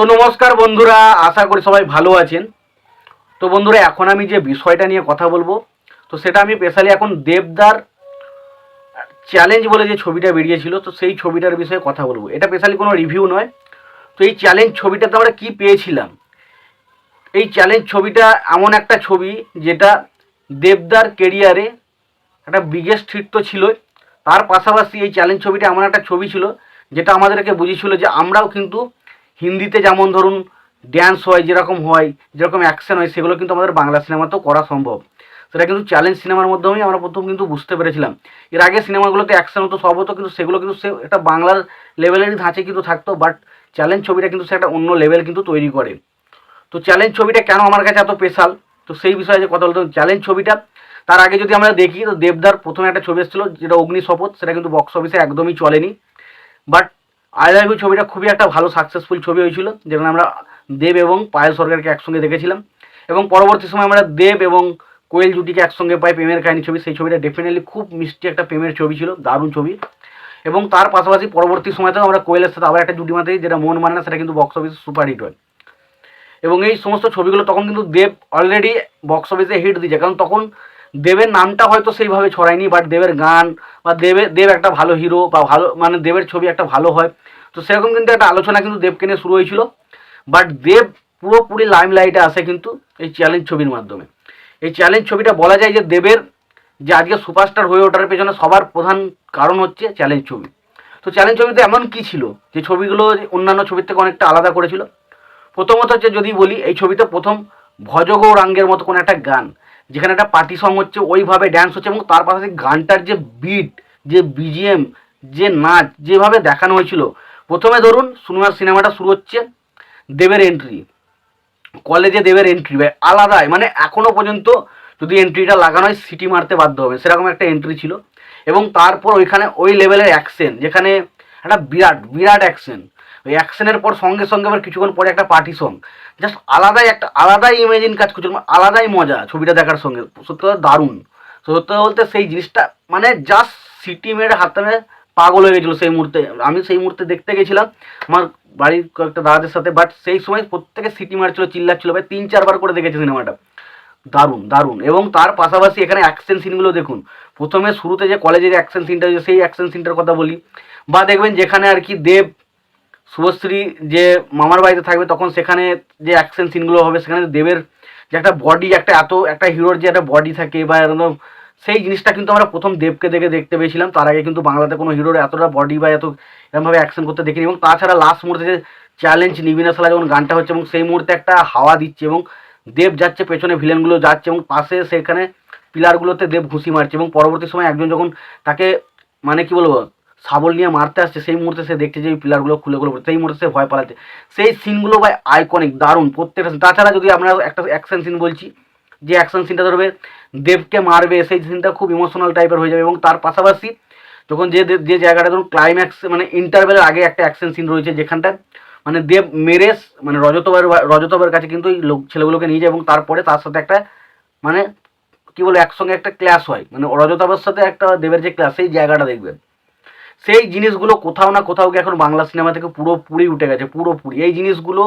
তো নমস্কার বন্ধুরা, আশা করি সবাই ভালো আছেন। তো বন্ধুরা, এখন আমি যে বিষয়টা নিয়ে কথা বলব, তো সেটা আমি স্পেশালি এখন দেবদার চ্যালেঞ্জ বলে যে ছবিটা বেরিয়েছিল, তো সেই ছবিটার বিষয়ে কথা বলব। এটা স্পেশালি কোনো রিভিউ নয়। তো এই চ্যালেঞ্জ ছবিটাতে আমরা কি পেয়েছিলাম? এই চ্যালেঞ্জ ছবিটা এমন একটা ছবি যেটা দেবদার কেরিয়ারে একটা বিগেস্ট হিট তো ছিলই। তার পাশাপাশি এই চ্যালেঞ্জ ছবিটা এমন একটা ছবি ছিল, যেটা আমাদেরকে বুঝিয়েছিল যে আমরাও কিন্তু হিন্দিতে যেমন ধরুন ড্যান্স হয়, যেরকম হয়, যেরকম অ্যাকশন হয়, সেগুলো কিন্তু আমাদের বাংলা সিনেমাতেও করা সম্ভব। সেটা কিন্তু চ্যালেঞ্জ সিনেমার মাধ্যমেই আমরা প্রথম কিন্তু বুঝতে পেরেছিলাম। এর আগে সিনেমাগুলোতে অ্যাকশন হতো, সব হতো, কিন্তু সেগুলো কিন্তু সে একটা বাংলার লেভেলেরই ধাঁচে কিন্তু থাকতো বাট চ্যালেঞ্জ ছবিটা কিন্তু সে একটা অন্য লেভেল কিন্তু তৈরি করে। তো চ্যালেঞ্জ ছবিটা কেন আমার কাছে এত স্পেশাল তো সেই বিষয়ে যে কথা বলতে চ্যালেঞ্জ ছবিটা, তার আগে যদি আমরা দেখি, তো দেবদার প্রথমে একটা ছবি এসেছিল, যেটা অগ্নি শপথ সেটা কিন্তু বক্স অফিসে একদমই চলেনি। বাট আই লাভ ইউ ছবিটা খুবই একটা ভালো সাকসেসফুল ছবি হয়েছিল, যেখানে আমরা দেব এবং পায়েল সরকারকে একসঙ্গে দেখেছিলাম। এবং পরবর্তী সময় আমরা দেব এবং কোয়েল জুটিকে একসঙ্গে পাই প্রেমের কাহিনী ছবি। সেই ছবিটা ডেফিনেটলি খুব মিষ্টি একটা প্রেমের ছবি ছিল, দারুণ ছবি। এবং তার পাশাপাশি পরবর্তী সময়তেও আমরা কোয়েলের সাথে আবার একটা জুটি মাতে যেটা মন মানে না, সেটা কিন্তু বক্স অফিসে সুপার হিট হয়। এবং এই সমস্ত ছবিগুলো তখন কিন্তু দেব অলরেডি বক্স অফিসে হিট দিয়েছে, কারণ তখন দেবের নামটা হয়তো সেইভাবে ছড়ায়নি বাট দেবের গান বা দেবের দেব একটা ভালো হিরো বা ভালো মানে দেবের ছবি একটা ভালো হয়। তো সেরকম কিন্তু একটা আলোচনা কিন্তু দেবকে নিয়ে শুরু হয়েছিল। বাট দেব পুরোপুরি লাইম লাইটে আসে কিন্তু এই চ্যালেঞ্জ ছবির মাধ্যমে। এই চ্যালেঞ্জ ছবিটা বলা যায় যে দেবের যে আজকে সুপারস্টার হয়ে ওঠার পেছনে সবার প্রধান কারণ হচ্ছে চ্যালেঞ্জ ছবি। তো চ্যালেঞ্জ ছবিতে এমন কি ছিল? যে ছবিগুলো অন্যান্য ছবির থেকে অনেকটা আলাদা করেছিল। প্রথমত হচ্ছে যদি বলি, এই ছবিতে প্রথম ভজগৌরাঙ্গের মতো কোনো একটা গান। যেখানে একটা পার্টি সং হচ্ছে, ওইভাবে ড্যান্স হচ্ছে এবং তার পাশাপাশি গানটার যে বিট যে বিজিএম যে নাচ, যেভাবে দেখানো হয়েছিল। প্রথমে ধরুন সিনেমার সিনেমাটা শুরু হচ্ছে দেবের এন্ট্রি কলেজে দেবের এন্ট্রি আলাদাই মানে এখনও পর্যন্ত যদি এন্ট্রিটা লাগানো হয়, সিটি মারতে বাধ্য হবে। সেরকম একটা এন্ট্রি ছিল। এবং তারপর ওইখানে ওই লেভেলের অ্যাকশন যেখানে একটা বিরাট বিরাট অ্যাকশন ওই অ্যাকশনের পর সঙ্গে সঙ্গে আবার কিছুক্ষণ পরে একটা পার্টি সং জাস্ট আলাদাই একটা, আলাদাই ইমেজিন কাজ করছিল মানে আলাদাই মজা ছবিটা দেখার সঙ্গে। সত্যি কথা দারুণ। সত্যি বলতে সেই জিনিসটা মানে জাস্ট সিটি মেরে হাতে পাগল হয়ে গেছিল সেই মুহূর্তে। আমি সেই মুহূর্তে দেখতে গেছিলাম আমার বাড়ির কয়েকটা দাদাদের সাথে বাট সেই সময় প্রত্যেকে সিটি মারছিল চিল্লাচ্ছিল। ভাই, তিন, চারবার করে দেখেছি সিনেমাটা। দারুণ দারুণ। এবং তার পাশাপাশি এখানে অ্যাকশন সিনগুলো দেখুন। প্রথমে শুরুতে যে কলেজের অ্যাকশন সিনটা সেই অ্যাকশন সিনটার কথা বলি। বা দেখবেন যেখানে আর কি দেব শুভশ্রী যে মামার বাড়িতে থাকবে, তখন সেখানে যে অ্যাকশন সিনগুলো হবে, সেখানে দেবের যে একটা বডি একটা এত, একটা হিরোর যে একটা বডি থাকে বা একদম সেই জিনিসটা কিন্তু আমরা প্রথম দেবকে দেখে দেখতে পেয়েছিলাম। তার আগে কিন্তু বাংলাতে কোনো হিরোর এতটা বডি বা এত এরকমভাবে অ্যাকশন করতে দেখিনি এবং তাছাড়া লাস্ট মুহূর্তে যে চ্যালেঞ্জ নিবিনা সালা যখন গানটা হচ্ছে এবং সেই মুহূর্তে একটা হাওয়া দিচ্ছে এবং দেব যাচ্ছে, পেছনে ভিলেনগুলো যাচ্ছে এবং পাশে সেখানে পিলারগুলোতে দেব ঘুষি মারছে এবং পরবর্তী সময় একজন যখন তাকে মানে কি বলব শাবল নিয়ে মারতে আসছে, সেই মুহূর্তে সে দেখছে যে এই পিলারগুলো খুলে খুলে সেই মুহূর্তে সে ভয় পালাচ্ছে। সেই সিনগুলো ভাই আইকনিক দারুণ। প্রত্যেকটা। তাছাড়া যদি আমরা একটা অ্যাকশন সিন বলছি, যে অ্যাকশন সিনটা ধরবে, দেবকে মারবে, সেই সিনটা খুব ইমোশনাল টাইপের হয়ে যাবে। এবং তার পাশাপাশি যখন যে যে- জায়গাটা ধরুন ক্লাইম্যাক্স মানে ইন্টারভেলের আগে একটা অ্যাকশন সিন রয়েছে যেখানটা মানে দেব মেরেস মানে রজতবার রজতবার কাছে কিন্তু এই লোক ছেলেগুলোকে নিয়ে যায় এবং তারপরে তার সাথে একটা মানে কি বলে, একসঙ্গে একটা ক্লাস হয়। মানে রজতাবার সাথে একটা দেবের যে ক্লাস সেই জায়গাটা দেখবেন। সেই জিনিসগুলো কোথাও না কোথাও গিয়ে এখন বাংলা সিনেমা থেকে পুরোপুরি উঠে গেছে পুরোপুরি। এই জিনিসগুলো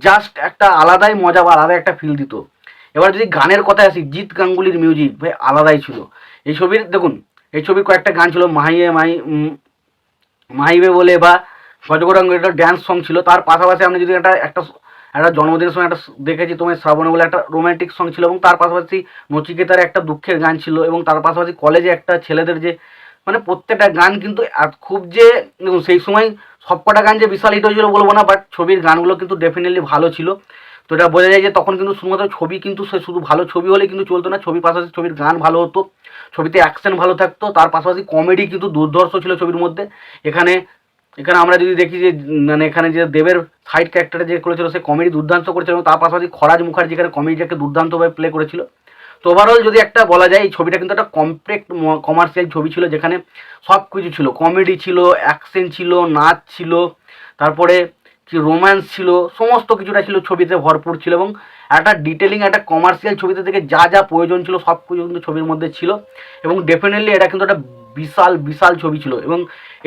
জাস্ট একটা আলাদাই মজা বা আলাদা একটা ফিল দিত। এবার যদি গানের কথায় আসি জিৎ গাঙ্গুলির মিউজিক ভাই আলাদাই ছিল। এই ছবির দেখুন এই ছবির কয়েকটা গান ছিল মাহিয়ে মাহি উম, মাহিবে বলে বা ভজগরাঙ্গ একটা ড্যান্স সং ছিল। তার পাশাপাশি আপনি যদি একটা একটা একটা জন্মদিনের সময় একটা দেখেছি তোমার শ্রাবণে বলে একটা রোমান্টিক সং ছিল এবং তার পাশাপাশি নচিকেতার একটা দুঃখের গান ছিল এবং তার পাশাপাশি কলেজে একটা ছেলেদের যে মানে প্রত্যেকটা গান কিন্তু খুব যে সেই সময় সবকটা গান যে বিশাল হিট হয়েছিল বলব না বাট ছবির গানগুলো কিন্তু ডেফিনেটলি ভালো ছিল। তো এটা বোঝা যায় যে তখন কিন্তু শুধুমাত্র ছবি কিন্তু সে শুধু ভালো ছবি হলে কিন্তু চলতো না, ছবির পাশাপাশি ছবির গান ভালো হতো, ছবিতে অ্যাকশন ভালো থাকতো, তার পাশাপাশি কমেডি কিন্তু দুর্ধর্ষ ছিল ছবির মধ্যে। এখানে এখানে আমরা যদি দেখি যে মানে এখানে যে দেবের সাইড ক্যারেক্টারে যে করেছিল, সে কমেডি দুর্দান্ত করেছিল এবং তার পাশাপাশি খরাজ মুখার্জি এখানে কমেডিটাকে দুর্দান্তভাবে প্লে করেছিল। তো ওভারঅল যদি একটা বলা যায়, এই ছবিটা কিন্তু একটা কমপ্লেক্ট কমার্শিয়াল ছবি ছিল যেখানে সব কিছু ছিল। কমেডি ছিল অ্যাকশন ছিল, নাচ ছিল, তারপরে কি রোম্যান্স ছিল, সমস্ত কিছুটা ছিল ছবিতে ভরপুর ছিল এবং একটা ডিটেলিং একটা কমার্শিয়াল ছবিতে থেকে যা যা প্রয়োজন ছিল সব কিছু কিন্তু ছবির মধ্যে ছিল এবং ডেফিনেটলি এটা কিন্তু একটা বিশাল বিশাল ছবি ছিল এবং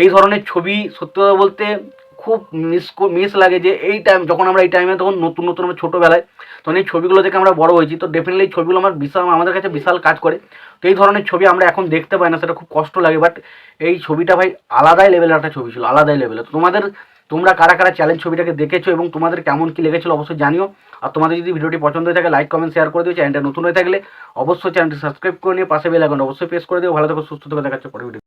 এই ধরনের ছবি সত্যি কথা বলতে খুব মিস মিস লাগে যে এই টাইম যখন আমরা এই টাইমে তখন নতুন নতুন আমরা ছোটোবেলায়, তখন এই ছবিগুলো থেকে আমরা বড় হয়েছি। তো ডেফিনেটলি এই ছবিগুলো আমার বিশাল, আমাদের কাছে বিশাল কাজ করে। তো এই ধরনের ছবি আমরা এখন দেখতে পাই না, সেটা খুব কষ্ট লাগে বাট এই ছবিটা ভাই আলাদাই লেভেলের একটা ছবি ছিল, আলাদাই লেভেলের তোমাদের, তোমরা কারা কারা চ্যালেঞ্জ ছবিটাকে দেখেছ এবং তোমাদের কেমন কী লেগেছিলো অবশ্যই জানিও। আর তোমাদের যদি ভিডিওটি পছন্দ হয়ে থাকে লাইক কমেন্ট শেয়ার করে দিও। চ্যানেলটা নতুন হয়ে থাকলে অবশ্যই চ্যানেলটি সাবস্ক্রাইব করে নিয়ে পাশে বেল অবশ্যই প্রেস করে দিও। ভালো থাকো, সুস্থ থাকো দেখাচ্ছে পরে ভিডিও